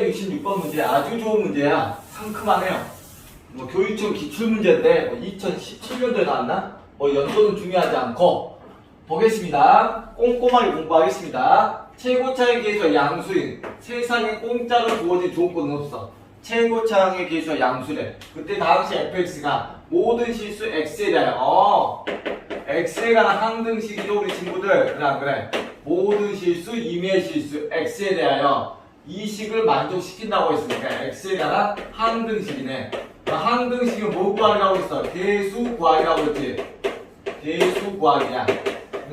266번 문제 아주 좋은 문제야. 상큼하네요. 뭐 교육청 기출 문제인데 뭐 2017년도에 나왔나? 뭐 연도는 중요하지 않고 보겠습니다. 꼼꼼하게 공부하겠습니다. 최고차의 계수와 양수인 세상에 공짜로 주어진 조건은 없어. 최고차의 계수와 양수래. 그때 당시 fx가 모든 실수 x에 대하여 어 x에 관한 항등식이죠 우리 친구들 그래 안 그래? 모든 실수 임의 실수 x에 대하여 이 식을 만족시킨다고 했으니까 x에 관한 항등식이네. 그 항등식은 뭐 구하라고 했어? 계수 구하라고 했지. 계수 구하기야.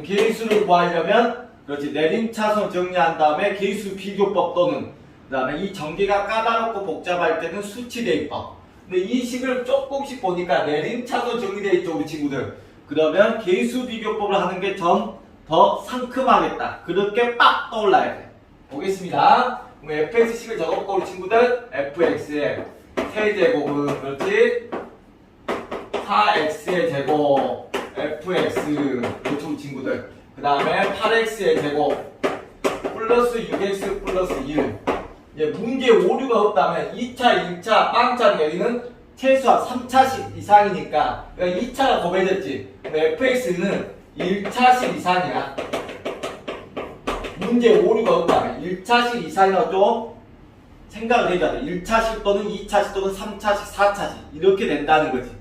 계수를 구하려면 그렇지 내림차순 정리한 다음에 계수 비교법 또는 그 다음에 이 전개가 까다롭고 복잡할 때는 수치 대입법. 근데 이 식을 조금씩 보니까 내림차순 정리되어 있죠 우리 친구들. 그러면 계수 비교법을 하는 게 좀 더 상큼하겠다. 그렇게 빡 떠올라야 돼. 보겠습니다. 그럼 fx식을 적어볼까 우리 친구들? fx의 세제곱은 그렇지? 4x의 제곱 fx 우리 친구들 그 다음에 8x의 제곱 플러스 6x 플러스 1 이제 문제 오류가 없다면 2차 1차 빵짜리 여기는 최소한 3차씩 이상이니까 그러니까 2차가 고배됐지 fx는 1차씩 이상이야 문제 오류가 없다면 1차씩 이상이라고 좀 생각을 해줘야 돼 1차씩 또는 2차씩 또는 3차씩 4차씩 이렇게 된다는 거지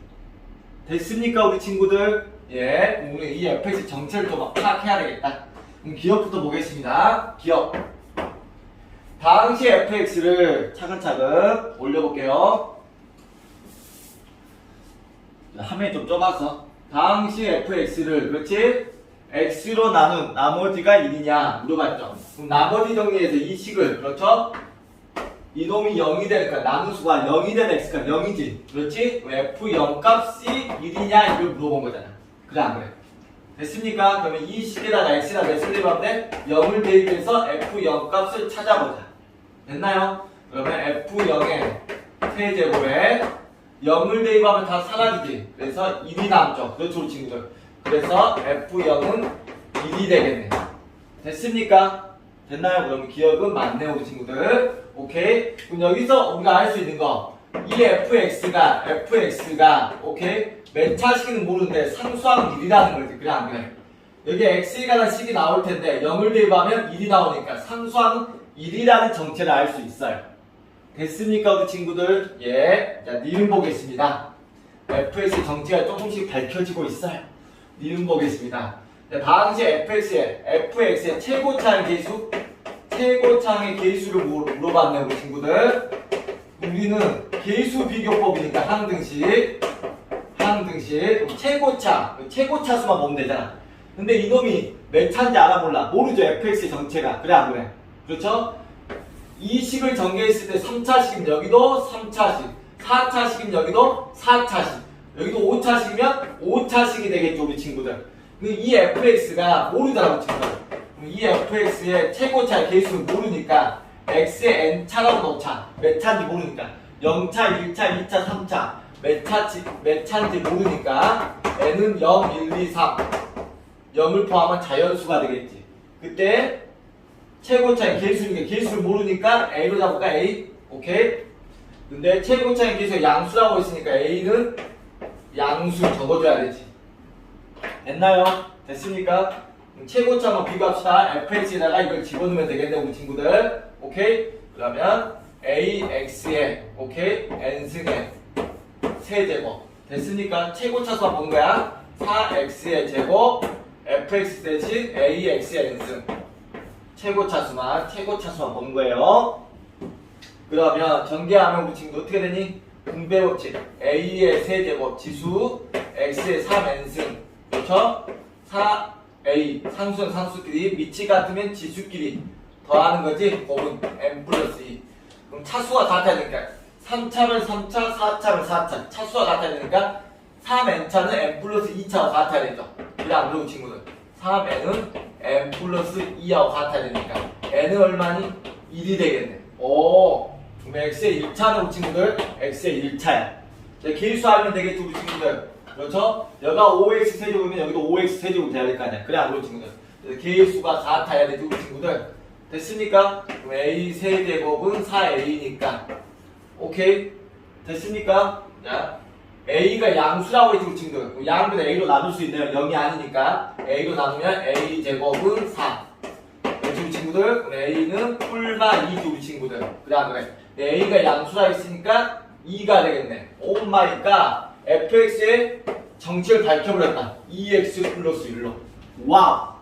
됐습니까 우리 친구들? 예, 우리 이 fx 정체를 좀 파악해야 되겠다. 그럼 기억부터 보겠습니다. 기억. 당시 fx를 차근차근 올려볼게요. 자, 화면이 좀 좁아서. 당시 fx를 그렇지? X로 나눈 나머지가 1이냐 물어봤죠. 그럼 나머지 정리해서 이 식을 그렇죠? 이놈이 0이 되니까 나누수가 0이 된 x가 0이지 그렇지? f0 값이 1이냐 이걸 물어본 거잖아 그래 안 그래? 됐습니까? 그러면 이 식에다가 x에다 몇을 대입하면 돼? 0을 대입해서 f0 값을 찾아보자 됐나요? 그러면 f0의 세제곱에 0을 대입하면 다 사라지지 그래서 1이 남죠 그렇죠 친구들 그래서 f0은 1이 되겠네 됐습니까? 됐나요? 그럼 기억은 맞네요, 우리 친구들. 오케이. 그럼 여기서 우리가 알 수 있는 거. 이 fx가, fx가, 오케이? 몇 차식은 모르는데 상수항은 1이라는 거지. 그래, 안 그래? 여기 관한 식이 나올 텐데 0을 대입하면 1이 나오니까 상수항은 1이라는 정체를 알 수 있어요. 됐습니까, 우리 친구들? 예. 자, 니은 보겠습니다. fx의 정체가 조금씩 밝혀지고 있어요. 니은 보겠습니다. 자, 당시 fx의 fx의 최고차의 계수 최고차의 계수를 물어- 물어봤네 우리 친구들. 우리는 계수 비교법이니까 항등식 항등식 최고차 최고차 수만 보면 되잖아. 근데 이놈이 몇 차인지 알아 몰라 모르죠 fx의 정체가 그래 안 그래? 그렇죠? 이 식을 전개했을 때 3차식이면 여기도 3차식 4차식이면 여기도 4차식 여기도 5차식이면 5차식이 되겠죠 우리 친구들. 그이 fx가 모르더라고 친구들. 이 fx의 최고차의 계수를 모르니까 x의 n차라고 놓자. 몇 차인지 모르니까. 0차, 1차, 2차, 3차. 몇 차지 몇 차인지 모르니까 n은 0, 1, 2, 3 0을 포함한 자연수가 되겠지. 그때 최고차의 계수니까 계수를 모르니까 A로 잡을까? A? 오케이? 근데 최고차의 계수가 양수라고 했으니까 A는 양수 적어줘야 되지 됐나요? 됐습니까? 한번 비교합시다 fx에다가 이걸 집어넣으면 되겠네 우리 친구들 오케이? 그러면 ax의 오케이? n승의 세제곱 됐습니까? 최고차수만 본 거야 4x의 제곱 fx 대신 ax의 n승 최고차수만 최고차수만 본 거예요. 그러면 전개하면 우리 친구 어떻게 되니? 분배 법칙 a의 세제곱 지수 x의 3n승. 그렇죠? 4a 상수는 상수끼리 밑이 같으면 지수끼리 더하는 거지? 곱은 n 플러스 2 그럼 차수가 같아야 되니까 3차면 3차 4차면 4차. 차수가 같아야 되니까 3n차는 n 플러스 2차와 같아야 되죠. 그래 안 그러고 친구들. 3n은 n 플러스 2하고 같아야 되니까 n은 얼마니? 1이 되겠네. 오 그럼 x의 1차는 우리 친구들 x의 1차야. 계수하면 되겠죠 우리 친구들. 그렇죠? 여기가 5x 세제곱이면 여기도 5x 세제곱 돼야 될 거 아니야. 그래 안 그러고 친구들. 계수가 같아야 되지 우리 친구들. 됐습니까? 그럼 A 세제곱은 4A니까. 오케이? 됐습니까? 자 A가 양수라고 했지 우리 친구들. 양분 A로 나눌 수 있네요 0이 아니니까 A로 나누면 A 제곱은 4 그렇지 우리 친구들? 그럼 A는 뿔마 2지 우리 친구들. 그 다음 에 A가 양수라 했으니까 2가 되겠네. 오 마이까 fx의 정체를 밝혀버렸다. 2x 플러스 1로. 와우.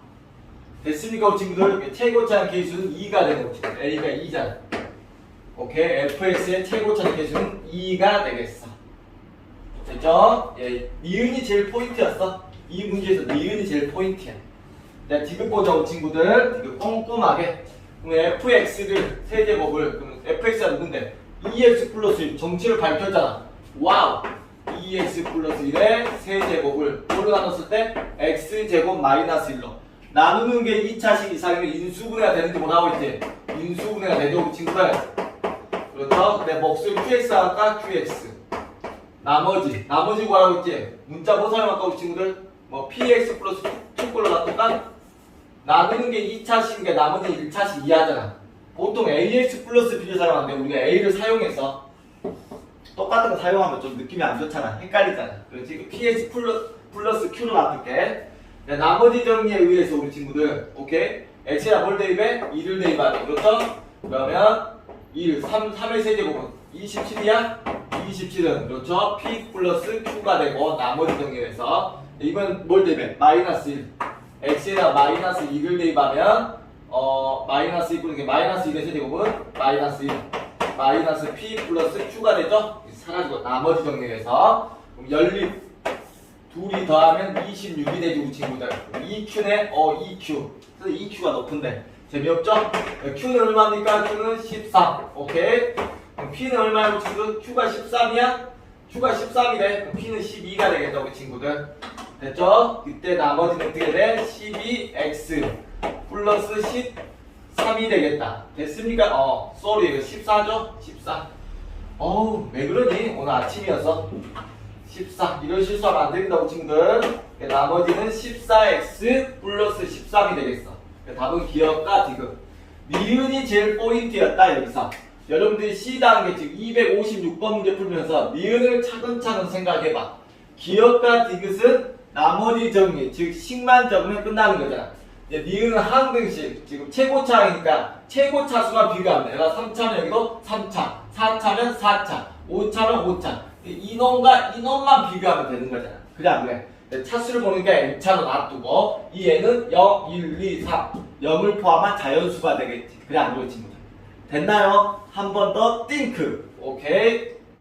됐습니까 우리 친구들? 최고차는 개수는 2가 되는 친구들 A가 2잖아. 오케이. Fx의 최고차는 개수는 2가 되겠어. 됐죠? 예, 니은이 제일 포인트였어. 이 문제에서 니은이 제일 포인트야. 자, 디귿 보자, 우리 친구들. 디귿 꼼꼼하게. 그럼 fx를 세제곱을, 그럼 fx가 누군데? 2x 플러스 1, 정치를 밝혔잖아. 와우! 2x 플러스 1의 세제곱을 뭘로 나눴을 때? x제곱 마이너스 1로. 나누는 게 2차식 이상이면 인수분해가 되는지 뭐 나오고 있지? 인수분해가 되죠, 친구들. 그렇죠? 내 목소리 qx 할까? qx. 나머지, 나머지 구하라고 했지? 문자 뭐 사용할까, 우리 친구들? 뭐 px 플러스 축구로 놔둘까? 나누는 게 2차식인데 나머지 1차식 이하잖아. 보통 ax 플러스 b를 사용하는데 우리가 a를 사용해서 똑같은 거 사용하면 좀 느낌이 안 좋잖아. 헷갈리잖아. 그렇지? 그 px 플러스, q로 놔둘게. 자, 나머지 정리에 의해서 우리 친구들, 오케이? x에다 뭘 대입해? 2를 대입하죠. 그렇죠? 그러면 1, 3, 3의 세제곱은 27이야? 27은 그렇죠? p 플러스 q가 되고 나머지 정리에서 이번 뭘 대입해? 마이너스 1. x에다 마이너스 2를 대입하면 어 마이너스 2게 마이너스 2의 세제곱은 마이너스 1 마이너스 p 플러스 q가 되죠? 사라지고 나머지 정리해서 그럼 연립 둘이 더하면 26이 되지 우리 친구들 2q네 어 2q 그래서 2q가 높은데 재미없죠? q는 얼마입니까? q는 13 오케이 그럼 p는 얼마야 우리 친구들? q가 13이야? q가 13이래 그럼 p는 12가 되겠죠 우리 친구들 됐죠? 그때 나머지는 어떻게 돼? 12x 플러스 13이 되겠다. 됐습니까? 어, 쏘리 14죠? 14. 어우, 왜 그러니? 오늘 아침이어서. 14. 이런 실수하면 안 됩니다, 친구들. 나머지는 14x 플러스 13이 되겠어. 답은 기억과 디귿. 니은이 제일 포인트였다, 여기서. 여러분들이 C 단계, 즉 256번 문제 풀면서 니은을 차근차근 생각해봐. 기억과 디귿은 나머지 정리, 즉 식만 적으면 끝나는 거잖아. 이제 니은은 한 등씩, 지금 최고차이니까 최고차수만 비교하면 돼. 내가 3차면 여기도 3차, 4차면 4차, 5차면 5차. 이놈과 이놈만 비교하면 되는 거잖아. 그래 안 그래? 차수를 게 N차로 놔두고 이 N은 0, 1, 2, 3 0을 포함한 자연수가 되겠지. 그래 안 친구들? 됐나요? 한 번 더 띵크. 오케이.